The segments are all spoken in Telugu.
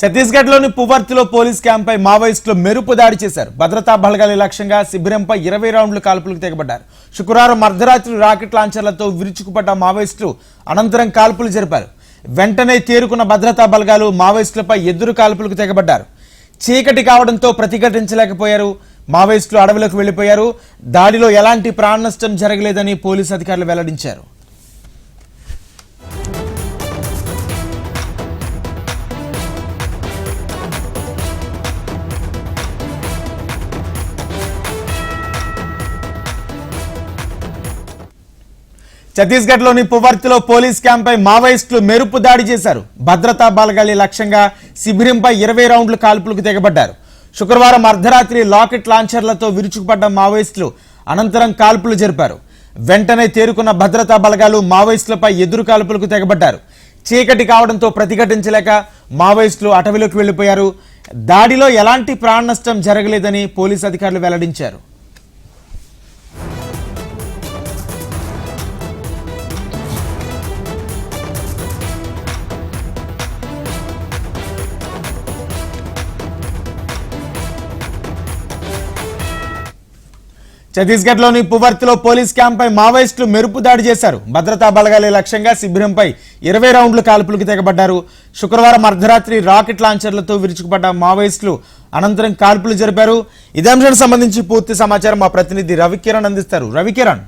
ఛత్తీస్గఢ్లోని పువర్తిలో పోలీస్ క్యాంపై మావోయిస్టులు మెరుపు దాడి చేశారు. భద్రతా బలగాలి లక్ష్యంగా శిబిరంపై ఇరవై రౌండ్లు కాల్పులకు తెగబడ్డారు. శుక్రవారం అర్ధరాత్రి రాకెట్ లాంచర్లతో విరుచుకుపడ్డ మావోయిస్టులు అనంతరం కాల్పులు జరిపారు. వెంటనే తేరుకున్న భద్రతా బలగాలు మావోయిస్టులపై ఎదురు కాల్పులకు తెగబడ్డారు. చీకటి కావడంతో ప్రతిఘటించలేకపోయారు. మావోయిస్టులు అడవులకు వెళ్ళిపోయారు దాడిలో ఎలాంటి ప్రాణ నష్టం జరగలేదని పోలీసు అధికారులు వెల్లడించారు. ఛత్తీస్గఢ్లోని పువర్తిలో పోలీస్ క్యాంపై మావోయిస్టులు మెరుపు దాడి చేశారు. భద్రతా బలగాలి లక్ష్యంగా శిబిరంపై ఇరవై రౌండ్లు కాల్పులకు తెగబడ్డారు. శుక్రవారం అర్ధరాత్రి లాకెట్ లాంచర్లతో విరుచుకుపడ్డ మావోయిస్టులు అనంతరం కాల్పులు జరిపారు. వెంటనే తేరుకున్న భద్రతా బలగాలు మావోయిస్టులపై ఎదురు కాల్పులకు తెగబడ్డారు. చీకటి కావడంతో ప్రతిఘటించలేక మావోయిస్టులు అటవీలోకి వెళ్ళిపోయారు దాడిలో ఎలాంటి ప్రాణ నష్టం జరగలేదని పోలీసు అధికారులు వెల్లడించారు. ఛత్తీస్గఢ్లోని పువర్తిలో పోలీస్ క్యాంపై మావోయిస్టులు మెరుపు దాడి చేశారు. భద్రతా బలగాలే లక్ష్యంగా శిబిరంపై ఇరవై రౌండ్లు కాల్పులకు తెగబడ్డారు. శుక్రవారం అర్ధరాత్రి రాకెట్ లాంచర్లతో విరుచుకుపడ్డ మావోయిస్టులు అనంతరం కాల్పులు జరిపారు. ఇదే అంశానికి సంబంధించి పూర్తి సమాచారం మా ప్రతినిధి రవికిరణ్ అందిస్తారు. రవికిరణ్.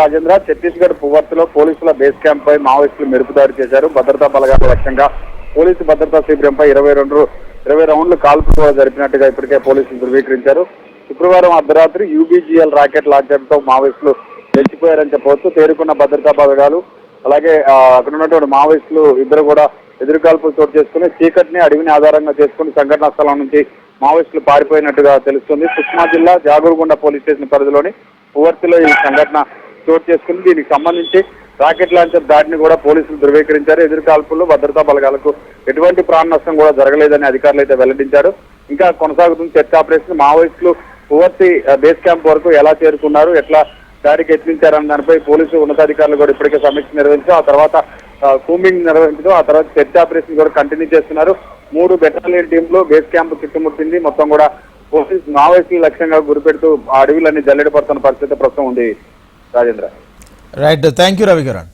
రాజేంద్ర ఛత్తీస్గఢ్ పువర్తిలో పోలీసుల బేస్ క్యాంప్ పై మావోయిస్టులు మెరుపు దాడి చేశారు. భద్రతా బలగాల లక్ష్యంగా పోలీసు భద్రతా శిబిరంపై ఇరవై రెండు ఇరవై రౌండ్లు కాల్పులు జరిపినట్టుగా ఇప్పటికే పోలీసులు ధృవీకరించారు. శుక్రవారం అర్ధరాత్రి యూబీజీఎల్ రాకెట్ లాంచర్తో మావోయిస్టులు గెలిచిపోయారని చెప్పవచ్చు. తేరుకున్న భద్రతా బలగాలు అలాగే అక్కడ ఉన్నటువంటి మావోయిస్టులు ఇద్దరు కూడా ఎదురుకాల్పులు చోటు చేసుకుని చీకటిని అడవిని ఆధారంగా చేసుకుని సంఘటనా స్థలం నుంచి మావోయిస్టులు పారిపోయినట్టుగా తెలుస్తుంది. సుష్మా జిల్లా జాగూర్గొండ పోలీస్ స్టేషన్ పరిధిలోని పువర్తిలో ఈ సంఘటన చోటు చేసుకుంది. దీనికి సంబంధించి రాకెట్ లాంచర్ దాడిని కూడా పోలీసులు ధృవీకరించారు. ఎదురుకాల్పులు భద్రతా బలగాలకు ఎటువంటి ప్రాణ నష్టం కూడా జరగలేదని అధికారులు అయితే వెల్లడించారు. ఇంకా కొనసాగుతున్న చర్చ ఆపరేషన్. మావోయిస్టులు పువర్తి బేస్ క్యాంప్ వరకు ఎలా చేరుకున్నారు ఎట్లా దారికి యత్నించారన్న దానిపై పోలీసు ఉన్నతాధికారులు కూడా ఇప్పటికే సమీక్ష నిర్వహించారు. ఆ తర్వాత కూమింగ్ కూంబింగ్ నిర్వహించడం ఆ తర్వాత చర్చ ఆపరేషన్ కూడా కంటిన్యూ చేస్తున్నారు. మూడు బెటాలియన్ టీంలు బేస్ క్యాంప్ చుట్టుముట్టింది. మొత్తం కూడా పోలీస్ మావోయిస్టులు లక్ష్యంగా గురిపెడుతూ ఆ జల్లెడపడుతున్న జల్లెడ పడుతున్న పరిస్థితి ప్రస్తుతం ఉంది Rajendra. Right thank you Ravikiran